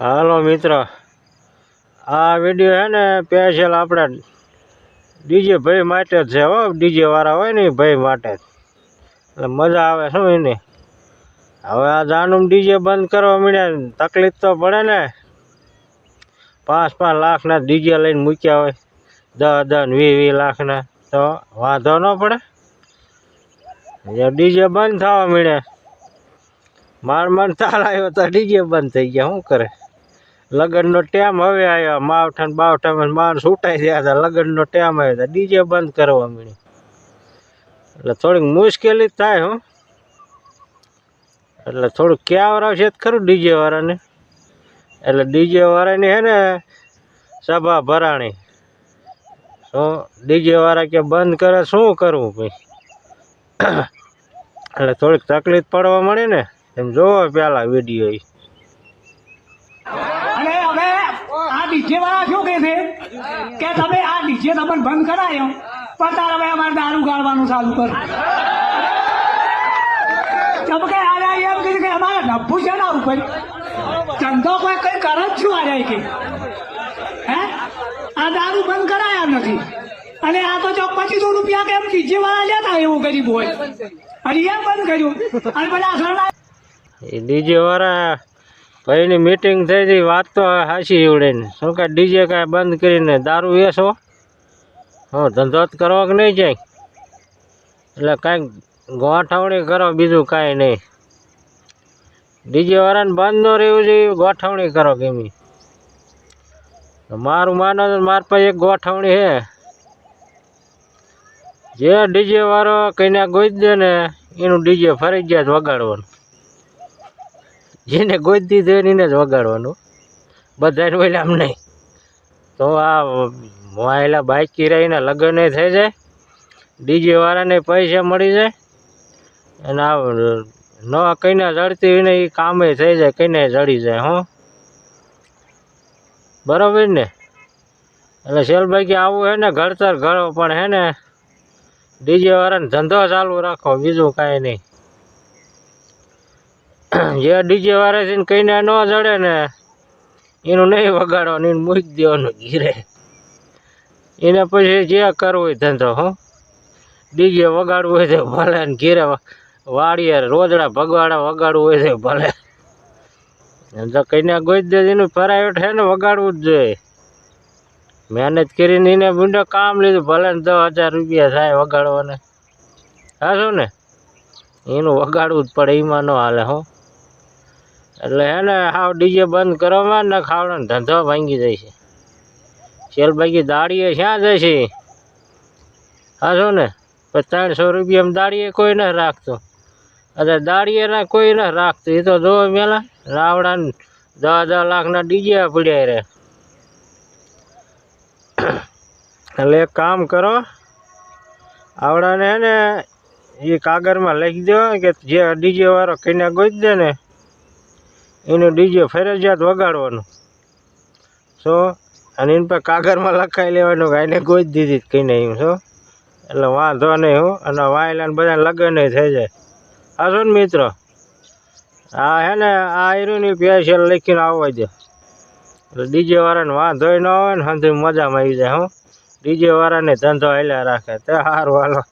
હાલો મિત્ર. આ વીડિયો હે ને સ્પેશિયલ આપણે ડીજે ભાઈ માટે જ છે હો. ડીજે વાળા હોય ને ભાઈ માટે એટલે મજા આવે શું એની? હવે આ જાનું ડીજે બંધ કરવા મળ્યા તકલીફ તો પડે ને. પાંચ પાંચ લાખના ડીજે લઈને મૂક્યા હોય. દસ દસ વીસ વીસ લાખના. તો વાંધો ન પડે. ડીજે બંધ થવા મળ્યા માર મન તાલ આવ્યો તો ડીજે બંધ થઈ ગયા. શું કરે? લગ્નનો ટાઈમ હવે આવ્યો. માવઠા ને બાવઠા માર છૂટાઈ ગયા હતા. લગ્નનો ટાઈમ આવ્યો હતા ડીજે બંધ કરવા મળ્યું. એટલે થોડીક મુશ્કેલી થાય, હું. એટલે થોડુંક ક્યાં વરાવશે ખરું ડીજે વાળાને. એટલે ડીજે વાળાની હે ને સભા ભરાણી. શું ડીજે વાળા કે બંધ કરે, શું કરવું ભાઈ એટલે થોડીક તકલીફ પડવા મળી ને. એમ જોવો પેલા વીડિયો ઈ અને હવે આ ડીજે વાળા શું કે છે? કે તમે આ ડીજે તમને બંધ કરાયો પણ તારા ભાઈ અમારે દારૂ ગાળવાનું ચાલુ કર. ચમકે કે આ રહ્યા એમ કીધું કે અમારે નફું છે ના ઉપર. ધંધો કોઈ કઈ કરે જ છું આ કે? હે? આ દારૂ બંધ કરાયા નથી. અને આ તો જો પચીસો રૂપિયા કેમ ડીજે વાળા લેતા એવું ગરીબ હોય. અને એમ બંધ કર્યું. અને એ ડીજે વાળા ભાઈની મીટિંગ થઈ હતી, વાત તો હાસી એવડે શું કે ડીજે કાંઈ બંધ કરીને દારૂ વેચો? હું ધંધો જ કરવા કે નહીં જાય. એટલે કાંઈક ગોઠવણી કરો, બીજું કાંઈ નહીં. ડીજે વાળાને બંધ ન રહેવું જોઈએ ગોઠવણી કરો કેમી મારું માનો મારા પાસે એક ગોઠવણી છે. જે ડીજે વાળો કઈને ગોઈ દે ને, એનું ડીજે ફરજિયાત વગાડવાનું. જેને ગોઈ દીધું એને જ વગાડવાનું. બધાને બોલે આમ નહીં. તો આ વાયેલા બાઈકી રહીને લગ્ન થઈ જાય. ડીજે વાળાને પૈસા મળી જાય. અને આ ન કઈને જડતી હોય ને એ કામે થઈ જાય, કઈને જડી જાય, હો. બરાબર ને? એટલે શેલભાઈ કે આવું હે ને ઘડતર ઘરો પણ હે ને. ડીજે વાળાને ધંધો ચાલુ રાખો, બીજું કાંઈ નહીં. જે ડીજે વારે છે ને કઈને ન જડે ને એનું નહીં વગાડવાનું, એને મૂકી દેવાનું ઘીરે. એને પછી જે કરવું હોય ધંધો, હો. ડીજે વગાડવું હોય તો ભલે ને ઘીરે વાળીએ રોજડા ભગવાડા વગાડવું હોય તો ભલે. તો કઈને ગોઈ દે, એનું પ્રાઇવેટ છે ને વગાડવું જ જોઈએ. મહેનત કરીને એને બુંડો કામ લીધું, ભલે ને દસ હજાર રૂપિયા થાય વગાડવાને. હા શું ને? એનું વગાડવું જ પડે, એમાં ન હાલે, હો. એટલે હે ને હાવ ડીજે બંધ કરવામાં ને ખાવડાનો ધંધો ભાંગી જાય છે. શેલભાઈ દાડીએ ક્યાં જાય છે? હાશો ને. પછી ત્રણસો રૂપિયામાં દાડીએ કોઈ ન રાખતો. અરે દાડીએ ના કોઈ ન રાખતું. એ તો જો મેલા રાવડા ને દસ દસ લાખના ડીજે પડ્યા રે. એટલે એક કામ કરો. આવડાને હે ને એ કાગળમાં લખી દો કે જે ડીજે વાળો કઈને ગોઈ દે ને. એનું ડીજે ફરજિયાત વગાડવાનું. શું? અને એની પર કાગળમાં લખાઈ લેવાનું કે એને ગોઈ જ દીધી કઈને એમ, શું? એટલે વાંધો નહીં હું, અને વાયલા બધાને બધા લગ્ન થઈ જાય. હા, શું ને મિત્રો? આ હે ને, આ હીરુની પેશિયલ લખીને આવવા દે. એટલે ડીજે વાળાને વાંધો ન હોય ને હંધી મજામાં આવી જાય, હું. ડીજે વાળાને ધંધો હાલ્યા રાખે, તે સારું હાલો.